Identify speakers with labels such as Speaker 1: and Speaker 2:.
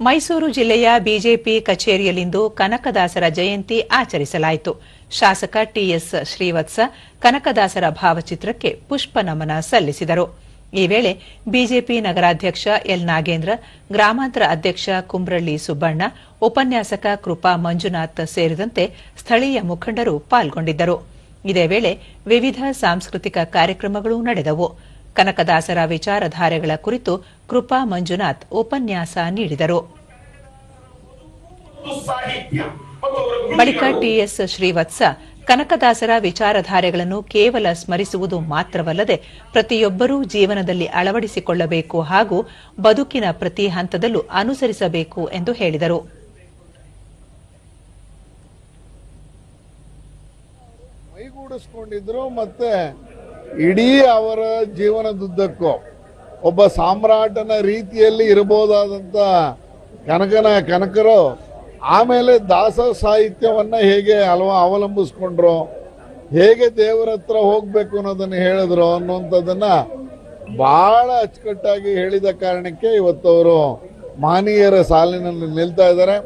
Speaker 1: ಮೈಸೂರು ಜಿಲ್ಲೆಯ ಬಿಜೆಪಿ ಕಚೇರಿಯಲ್ಲಿಂದು ಕನಕದಾಸರ ಜಯಂತಿ ಆಚರಿಸಲಾಯಿತು. ಶಾಸಕ ಟಿಎಸ್ ಶ್ರೀವತ್ಸ ಕನಕದಾಸರ ಭಾವಚಿತ್ರಕ್ಕೆ ಪುಷ್ಪ ನಮನ ಸಲ್ಲಿಸಿದರು. ಈ ವೇಳೆ ಬಿಜೆಪಿ ನಗರಾಧ್ಯಕ್ಷ ಎಲ್ ನಾಗೇಂದ್ರ, ಗ್ರಾಮಾಂತರ ಅಧ್ಯಕ್ಷ ಕುಂಬ್ರಳ್ಳಿ ಸುಬ್ಬಣ್ಣ, ಉಪನ್ಯಾಸಕ ಕೃಪಾ ಮಂಜುನಾಥ್ ಸೇರಿದಂತೆ ಸ್ಥಳೀಯ ಮುಖಂಡರು ಪಾಲ್ಗೊಂಡಿದ್ದರು. ಇದೇ ವೇಳೆ ವಿವಿಧ ಸಾಂಸ್ಕೃತಿಕ ಕಾರ್ಯಕ್ರಮಗಳು ನಡೆದವು. ಕನಕದಾಸರ ವಿಚಾರಧಾರೆಗಳ ಕುರಿತು ಕೃಪಾ ಮಂಜುನಾಥ್ ಉಪನ್ಯಾಸ ನೀಡಿದರು. ಬಳಿಕ ಟಿಎಸ್ ಶ್ರೀವತ್ಸ, ಕನಕದಾಸರ ವಿಚಾರಧಾರೆಗಳನ್ನು ಕೇವಲ ಸ್ಮರಿಸುವುದು ಮಾತ್ರವಲ್ಲದೆ ಪ್ರತಿಯೊಬ್ಬರೂ ಜೀವನದಲ್ಲಿ ಅಳವಡಿಸಿಕೊಳ್ಳಬೇಕು ಹಾಗೂ ಬದುಕಿನ ಪ್ರತಿ ಹಂತದಲ್ಲೂ ಅನುಸರಿಸಬೇಕು ಎಂದು ಹೇಳಿದರು.
Speaker 2: ಮತ್ತೆ ಇಡೀ ಅವರ ಜೀವನದುದ್ದಕ್ಕೂ ಒಬ್ಬ ಸಾಮ್ರಾಟನ ರೀತಿಯಲ್ಲಿ ಇರಬಹುದಾದಂತ ಕನಕನ ಕನಕರು ಆಮೇಲೆ ದಾಸ ಸಾಹಿತ್ಯವನ್ನ ಹೇಗೆ ಅಲ್ವ ಅವಲಂಬಿಸ್ಕೊಂಡ್ರು, ಹೇಗೆ ದೇವರ ಹತ್ರ ಹೋಗ್ಬೇಕು ಅನ್ನೋದನ್ನ ಹೇಳಿದ್ರು ಅನ್ನುವಂಥದ್ದನ್ನ ಬಹಳ ಅಚ್ಚುಕಟ್ಟಾಗಿ ಹೇಳಿದ ಕಾರಣಕ್ಕೆ ಇವತ್ತು ಅವರು ಮಾನೀಯರ ಸಾಲಿನಲ್ಲಿ ನಿಲ್ತಾ ಇದ್ದಾರೆ.